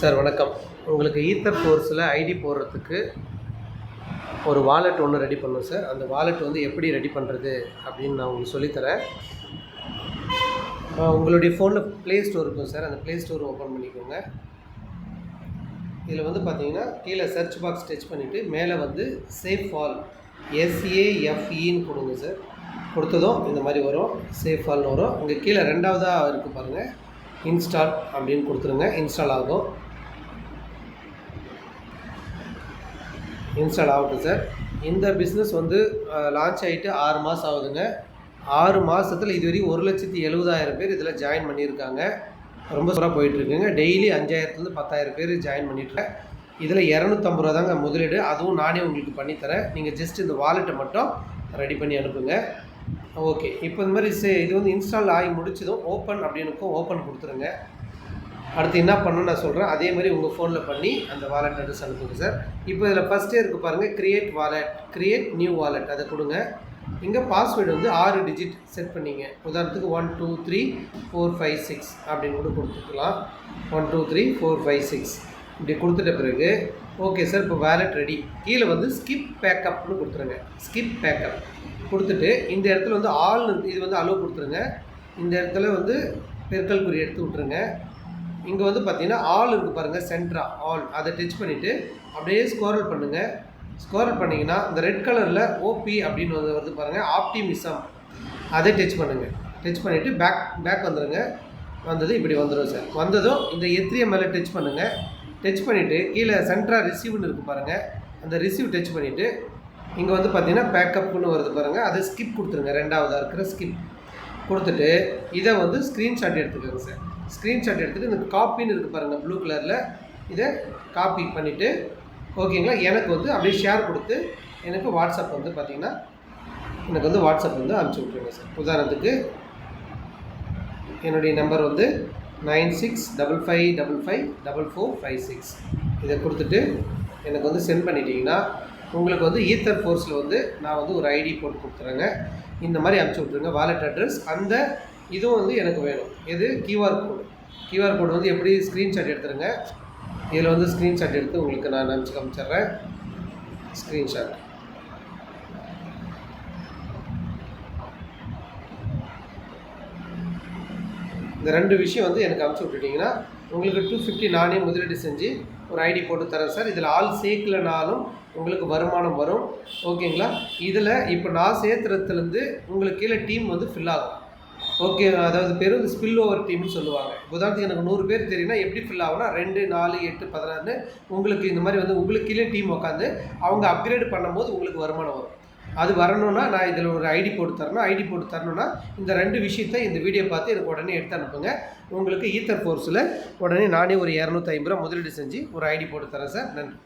Sir வணக்கம். உங்களுக்கு ether கோர்ஸில் ஐடி போடுறதுக்கு ஒரு வாலெட் ஒன்று ரெடி பண்ணும் சார். அந்த வாலெட் வந்து எப்படி ரெடி பண்ணுறது அப்படின்னு நான் உங்களுக்கு சொல்லித்தரேன். உங்களுடைய ஃபோனில் ப்ளே ஸ்டோர் இருக்கும் சார். அந்த ப்ளே ஸ்டோர் ஓப்பன் பண்ணிக்கோங்க. இதில் வந்து பார்த்தீங்கன்னா கீழே சர்ச் பாக்ஸ் டச் பண்ணிவிட்டு மேலே வந்து சேஃப் ஃபால் எஸ்ஏஎஃப்இன்னு கொடுங்க சார். கொடுத்ததும் இந்த மாதிரி வரும். சேஃப் ஃபால்னு வரும். இங்கே கீழே ரெண்டாவதாக இருக்குது பாருங்கள் இன்ஸ்டால் அப்படின்னு கொடுத்துருங்க. இன்ஸ்டால் ஆகும். இன்ஸ்டால் ஆகட்டும் சார் இந்த பிஸ்னஸ் வந்து லான்ச் ஆகிட்டு ஆறு மாதம் ஆகுதுங்க. ஆறு மாதத்தில் இதுவரையும் ஒரு லட்சத்தி எழுபதாயிரம் பேர் இதில் ஜாயின் பண்ணியிருக்காங்க. ரொம்ப சூப்பராக போயிட்டுருக்குங்க. டெய்லி அஞ்சாயிரத்துலேருந்து பத்தாயிரம் பேர் ஜாயின் பண்ணிட்டுருக்கேன் இதில் இரநூத்தம்பது ரூபா தாங்க முதலீடு. அதுவும் நானே உங்களுக்கு பண்ணித்தரேன் நீங்கள் ஜஸ்ட் இந்த வாலெட்டை மட்டும் ரெடி பண்ணி அனுப்புங்க. ஓகே இப்போ இந்த மாதிரி சே இது வந்து இன்ஸ்டால் ஆகி முடிச்சதும் ஓப்பன் அப்படின்னுக்கும் ஓப்பன் கொடுத்துருங்க. அடுத்து என்ன பண்ணணும்னு நான் சொல்கிறேன் அதே மாதிரி உங்கள் ஃபோனில் பண்ணி அந்த வாலெட் அட்ரஸ் அனுப்புங்க சார் இப்போ இதில் ஃபஸ்ட்டே இருக்குது பாருங்கள் create wallet create new wallet அதை கொடுங்க. இங்கே பாஸ்வேர்டு வந்து ஆறு டிஜிட் செட் பண்ணிங்க. உதாரணத்துக்கு one two three four five six அப்படின்னு கூட கொடுத்துக்கலாம். One two three four five six இப்படி கொடுத்துட்ட பிறகு ஓகே சார் இப்போ வேலட் ரெடி கீழே வந்து ஸ்கிப் பேக்கப்னு கொடுத்துருங்க. ஸ்கிப் பேக்கப் கொடுத்துட்டு இந்த இடத்துல வந்து ஆல் இது வந்து அலோவ் கொடுத்துருங்க. இந்த இடத்துல வந்து பெருக்கல் குறி எடுத்து விட்ருங்க இங்கே வந்து பார்த்தீங்கன்னா ஆல் இருக்குது பாருங்கள் சென்ட்ரா ஆல் அதை டச் பண்ணிவிட்டு அப்படியே ஸ்கோரல் பண்ணுங்கள் ஸ்கோரல் பண்ணிங்கன்னா இந்த ரெட் கலரில் ஓபி அப்படின்னு வந்து வருது பாருங்கள் ஆப்டிமிசம் அதை டச் பண்ணுங்கள் டச் பண்ணிவிட்டு பேக் பேக் வந்துடுங்க வந்தது இப்படி வந்துடும் சார் வந்ததும் இந்த எத்திரியை மேலே டச் பண்ணுங்கள் டச் பண்ணிவிட்டு கீழே சென்ட்ரா ரிசீவ்னு இருக்குது பாருங்கள் அந்த ரிசீவ் டச் பண்ணிவிட்டு இங்கே வந்து பார்த்தீங்கன்னா பேக்கப்னு வருது பாருங்கள் அதை ஸ்கிப் கொடுத்துருங்க. ரெண்டாவதாக இருக்கிற ஸ்கிப் கொடுத்துட்டு இதை வந்து ஸ்க்ரீன்ஷாட் எடுத்துக்கோங்க சார் ஸ்க்ரீன்ஷாட் எடுத்துகிட்டு இந்த காப்பின்னு இருக்குது பாருங்கள் ப்ளூ கலரில் இதை காப்பி பண்ணிவிட்டு ஓகேங்களா எனக்கு வந்து அப்படியே ஷேர் கொடுத்து எனக்கு வாட்ஸ்அப் வந்து பார்த்தீங்கன்னா எனக்கு வந்து வாட்ஸ்அப் வந்து அனுப்பிச்சி விட்ருங்க சார் உதாரணத்துக்கு என்னுடைய நம்பர் வந்து nine six double five double five double four five six இதை கொடுத்துட்டு எனக்கு வந்து சென்ட் பண்ணிட்டீங்கன்னா உங்களுக்கு வந்து ஈத்தர் ஃபோர்ஸில் வந்து நான் வந்து ஒரு ஐடி போட்டு கொடுத்துறேங்க. இந்த மாதிரி அனுப்பிச்சி விட்ருங்க வாலெட் அட்ரஸ் அந்த இதுவும் வந்து எனக்கு வேணும். எது? கியூஆர் கோடு கியூஆர் கோடு வந்து எப்படி ஸ்க்ரீன்ஷாட் எடுத்துருங்க? இதில் வந்து ஸ்க்ரீன்ஷாட் எடுத்து உங்களுக்கு நான் அனுப்பிச்சு காமிச்சிட்றேன். ஸ்க்ரீன்ஷாட் இந்த ரெண்டு விஷயம் வந்து எனக்கு அனுப்பிச்சி விட்டுட்டிங்கன்னா உங்களுக்கு டூ ஃபிஃப்டி நானே முதலீடு செஞ்சு ஒரு ஐடி போட்டு தரேன் சார். இதில் ஆள் சேர்க்கலனாலும் உங்களுக்கு வருமானம் வரும். ஓகேங்களா? இதில் இப்போ நான் சேர்த்துறதுலேருந்து உங்களுக்கு கீழே டீம் வந்து ஃபில் ஆகும். ஓகே அதாவது பேர் வந்து ஸ்பில் ஓவர் டீம்னு சொல்லுவாங்க. உதாரணத்துக்கு எனக்கு நூறு பேர் தெரியும்னா எப்படி ஃபில் ஆகும்னா ரெண்டு நாலு எட்டு பதினாறு உங்களுக்கு இந்த மாதிரி வந்து உங்களுக்கு கீழே டீம் உட்காந்து அவங்க அப்கிரேட் பண்ணும்போது உங்களுக்கு வருமானம் வரும். அது வரணும்னா நான் இதில் ஒரு ஐடி போட்டு தரணும். ஐடி போட்டு தரணும்னா இந்த ரெண்டு விஷயத்தை இந்த வீடியோ பார்த்து எனக்கு உடனே எடுத்து அனுப்புங்க. உங்களுக்கு ஈத்தர் கோர்ஸில் உடனே நானே ஒரு இரநூத்தி ஐம்பது ரூபா முதலீடு செஞ்சு ஒரு ஐடி போட்டு தரேன் சார். நன்றி.